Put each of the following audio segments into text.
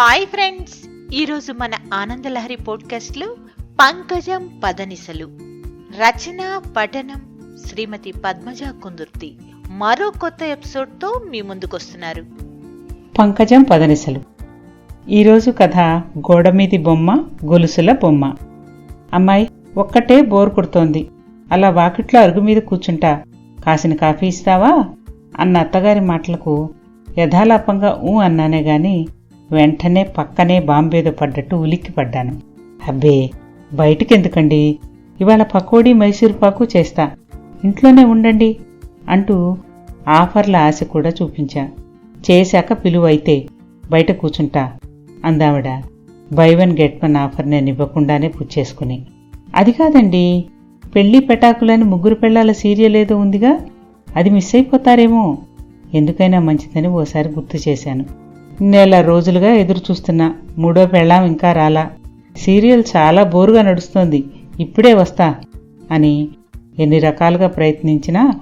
Hi friends. ఈరోజు మన ఆనందలహరి పోడ్కాస్ట్లో పంకజం పదనిసలు రచన పఠనం శ్రీమతి పద్మజ కుందుర్తి మరో కొత్త ఎపిసోడ్తో మీ ముందుకొస్తున్నారు. పంకజం పదనిసలు. ఈరోజు కథ గోడమీది బొమ్మ గొలుసుల బొమ్మ. అమ్మాయి ఒక్కటే బోర్ కొడుతోంది. అలా వాకిట్లో అరుగు మీద కూర్చుంటా కాసిన కాఫీ ఇస్తావా? అన్న అత్తగారి మాటలకు యథాలాపంగా ఊ అన్నానే గాని వెంటనే పక్కనే బాంబేదో పడ్డట్టు ఉలిక్కి పడ్డాను. అబ్బే బయటికెందుకండి? ఇవాళ పకోడీ మైసూర్పాకు చేస్తా. ఇంట్లోనే ఉండండి అంటూ ఆఫర్ల ఆశ కూడా చూపించా. చేశాక పిలువైతే బయట కూర్చుంటా అందావిడ. Buy one get one offer నేను ఇవ్వకుండానే పుచ్చేసుకుని అది కాదండి పెళ్ళి పెటాకులని ముగ్గురు పెళ్ళాల సీరియల్ ఏదో ఉందిగా? అది మిస్ అయిపోతారేమో. ఎందుకైనా మంచిదని ఓసారి గుర్తు చేశాను. నెల రోజులుగా ఎదురు చూస్తున్నా మూడో పెళ్ళాం ఇంకా రాలా. సీరియల్ చాలా బోరుగా నడుస్తోంది. ఇప్పుడే వస్తా అని ఎన్ని రకాలుగా ప్రయత్నించినా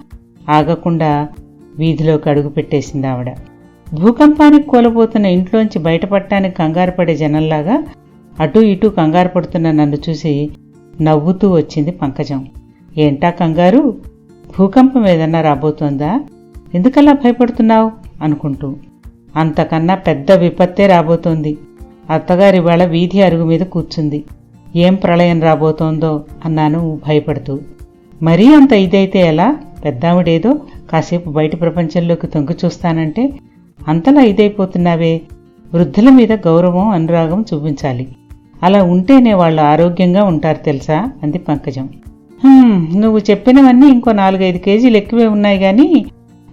ఆగకుండా వీధిలోకి అడుగు పెట్టేసింది ఆవిడ. భూకంపానికి కూలబోతున్న ఇంట్లోంచి బయటపడటానికి కంగారు పడే జనంలాగా అటూ ఇటూ కంగారు పడుతున్న నన్ను చూసి నవ్వుతూ వచ్చింది పంకజం. ఏంటా కంగారు? భూకంపం ఏదన్నా రాబోతోందా? ఎందుకలా భయపడుతున్నావు? అనుకుంటూ. అంతకన్నా పెద్ద విపత్తే రాబోతోంది. అత్తగారి వేళ వీధి అరుగు మీద కూర్చుంది. ఏం ప్రళయం రాబోతోందో అన్నాను భయపడుతూ. మరీ అంత ఇదైతే ఎలా? పెద్దావిడేదో కాసేపు బయట ప్రపంచంలోకి తొంగి చూస్తానంటే అంతలా ఇదైపోతున్నావే? వృద్ధుల మీద గౌరవం అనురాగం చూపించాలి. అలా ఉంటేనే వాళ్ళు ఆరోగ్యంగా ఉంటారు తెలుసా? అంది పంకజం. నువ్వు చెప్పినవన్నీ ఇంకో నాలుగైదు కేజీలు ఎక్కువే ఉన్నాయి కానీ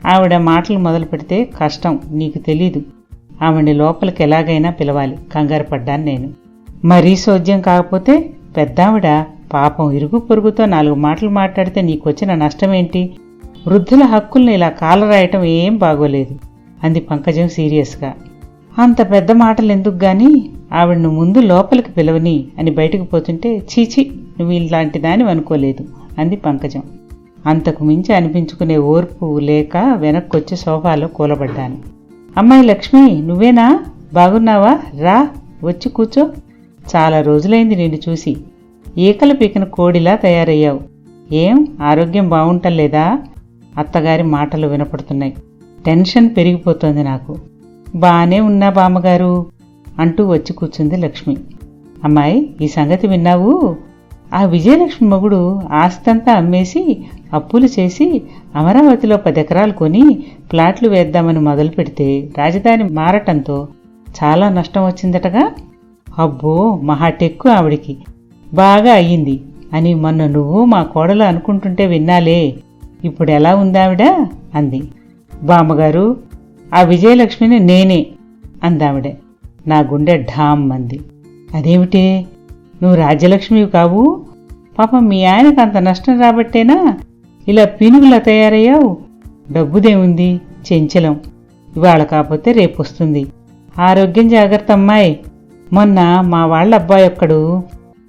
ఆవిడ మాటలు మొదలు పెడితే కష్టం నీకు తెలీదు. ఆవిడ లోపలికి ఎలాగైనా పిలవాలి కంగారు పడ్డాను నేను. మరీ సోద్యం కాకపోతే పెద్దావిడ పాపం ఇరుగు పొరుగుతో నాలుగు మాటలు మాట్లాడితే నీకొచ్చిన నష్టమేంటి? వృద్ధుల హక్కుల్ని ఇలా కాలరాయటం ఏం బాగోలేదు అంది పంకజం సీరియస్గా. అంత పెద్ద మాటలు ఎందుకు గాని? ఆవిడను ముందు లోపలికి పిలవని అని బయటకు పోతుంటే చీచి నువ్వు ఇలాంటి దాని అనుకోలేదు అంది పంకజం. అంతకు మించి అనిపించుకునే ఓర్పు లేక వెనక్కొచ్చి సోఫాలో కూలబడ్డాను. అమ్మాయి లక్ష్మి నువ్వేనా? బాగున్నావా? రా వచ్చి కూర్చో. చాలా రోజులైంది నిన్ను చూసి. ఈకలు పీకిన కోడిలా తయారయ్యావు. ఏం? ఆరోగ్యం బాగుంటలేదా? అత్తగారి మాటలు వినపడుతున్నాయి. టెన్షన్ పెరిగిపోతోంది నాకు. బానే ఉన్నా బామ్మగారు అంటూ వచ్చి కూర్చుంది లక్ష్మి. అమ్మాయి ఈ సంగతి విన్నావు? ఆ విజయలక్ష్మి మొగుడు ఆస్తంతా అమ్మేసి అప్పులు చేసి అమరావతిలో పది ఎకరాలు కొని ప్లాట్లు వేద్దామని మొదలు పెడితే రాజధాని మారటంతో చాలా నష్టం వచ్చిందటగా? అబ్బో మహాటెక్కు ఆవిడికి. బాగా అయ్యింది అని మొన్న నువ్వు మా కోడలు అనుకుంటుంటే విన్నాలే. ఇప్పుడు ఎలా ఉందావిడ అంది. బామ్మగారు ఆ విజయలక్ష్మిని నేనే అందావిడే. నా గుండె ఢామ్ అంది. అదేమిటే? నువ్వు రాజ్యలక్ష్మివి కావు. పాపం మీ ఆయనకు అంత నష్టం రాబట్టేనా? ఇలా పీనుగులా తయారయ్యావు. డబ్బుదేముంది? చెంచలం. ఇవాళ కాకపోతే రేపు వస్తుంది ఆరోగ్యం జాగ్రత్త అమ్మాయి. మొన్న మా వాళ్ళ అబ్బాయి ఒక్కడు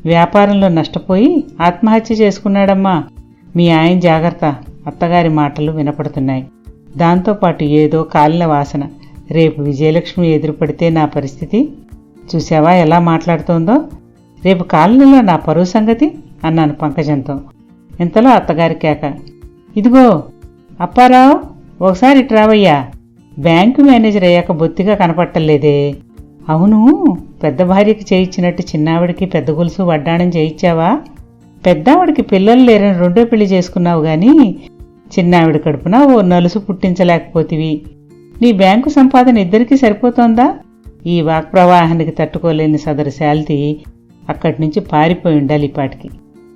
వ్యాపారంలో నష్టపోయి ఆత్మహత్య చేసుకున్నాడమ్మా. మీ ఆయన జాగ్రత్త. అత్తగారి మాటలు వినపడుతున్నాయి. దాంతోపాటు ఏదో కాలిన వాసన. రేపు విజయలక్ష్మి ఎదురుపడితే నా పరిస్థితి. చూసావా ఎలా మాట్లాడుతోందో? రేపు కాలనీలో నా పరువు సంగతి అన్నాను పంకజంతో. ఇంతలో అత్తగారి కేక. ఇదిగో అప్పారావు ఒకసారి ఇటు రావయ్యా. బ్యాంకు మేనేజర్ అయ్యాక బొత్తిగా కనపట్టలేదే. అవును పెద్ద భార్యకి చేయించినట్టు చిన్నావిడికి పెద్ద గొలుసు వడ్డాణం చేయించావా పెద్దావిడికి పిల్లలు లేరని రెండో పెళ్ళి చేసుకున్నావు గాని చిన్నావిడి కడుపున ఓ నలుసు పుట్టించలేకపోతివి. నీ బ్యాంకు సంపాదన ఇద్దరికీ సరిపోతోందా? ఈ వాక్ ప్రవాహానికి తట్టుకోలేని సదరు శాల్తీ అక్కడి నుంచి పారిపోయి ఉండాలి ఇపాటికి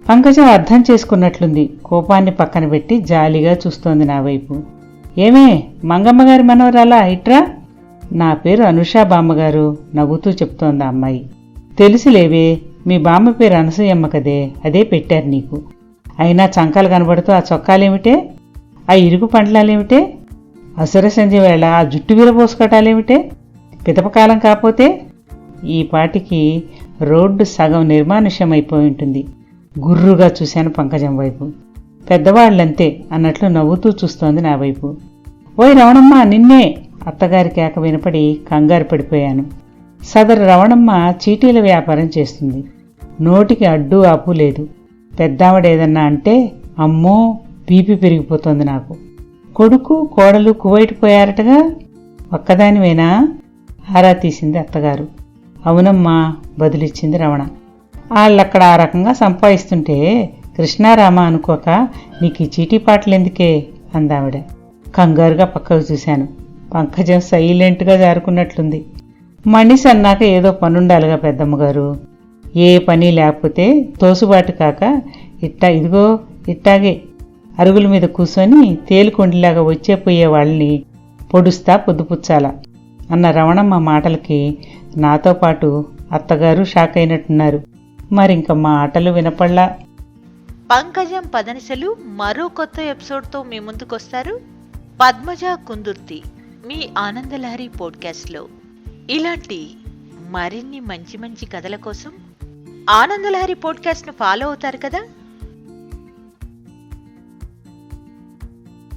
పంకజం అర్థం చేసుకున్నట్లుంది. కోపాన్ని పక్కన పెట్టి జాలిగా చూస్తోంది నా వైపు. ఏమే మంగమ్మగారి మనవరాలా? ఇట్రా? నా పేరు అనుషా బామ్మగారు నవ్వుతూ చెప్తోంది ఆ అమ్మాయి. తెలుసులేవే మీ బామ్మ పేరు అనసూయమ్మ కదే అదే పెట్టారు నీకు. అయినా చంకాలు కనబడుతూ ఆ చొక్కాలేమిటే? ఆ ఇరుగు పండ్లాలేమిటే? అసుర సంధ్య వేళ ఆ జుట్టు విరబోసుకోవటాలేమిటే పితపకాలం కాకపోతే ఈ పాటికి రోడ్డు సగం నిర్మానుష్యమైపోయి ఉంటుంది. గుర్రుగా చూశాను పంకజం వైపు. పెద్దవాళ్ళంతే అన్నట్లు నవ్వుతూ చూస్తోంది నా వైపు. ఓయ్ రవణమ్మ నిన్నే అత్తగారి కేక వినపడి కంగారు పడిపోయాను. సదరు రవణమ్మ చీటీల వ్యాపారం చేస్తుంది. నోటికి అడ్డు ఆపు లేదు. పెద్దావిడేదన్నా అంటే అమ్మో బీపీ పెరిగిపోతుంది నాకు. కొడుకు కోడలు కువైట్ పోయారటగా ఒక్కదానివేనా? ఆరా తీసింది అత్తగారు. అవునమ్మా బదులిచ్చింది రమణ. వాళ్ళక్కడ ఆ రకంగా సంపాదిస్తుంటే కృష్ణారామ అనుకోక నీకు ఈ చీటీ పాటలు ఎందుకే అందావిడ. కంగారుగా పక్కకు చూశాను. పంకజం సైలెంట్గా జారుకున్నట్లుంది. మనిషి అన్నాక ఏదో పనుండాలిగా పెద్దమ్మగారు. ఏ పని లేకపోతే తోసుబాటు కాక ఇట్టా ఇదిగో ఇట్టాగే. అరుగుల మీద కూర్చొని తేలుకొండిలాగా వచ్చే పోయే వాళ్ళని పొడుస్తా పొద్దుపుచ్చాలా. అన్న రమణమ్మ మాటలకి నాతో పాటు అత్తగారు షాక్ అయినట్టున్నారు. మరింక మా ఆటలు వినపడలా. పంకజం పదనిసలు మరో కొత్త ఎపిసోడ్తో మీ ముందుకొస్తారు పద్మజ కుందుర్తి మీ ఆనందలహరి పోడ్కాస్ట్లో. ఇలాంటి మరిన్ని మంచి మంచి కథల కోసం ఆనందలహరి పోడ్కాస్ట్ను ఫాలో అవుతారు కదా?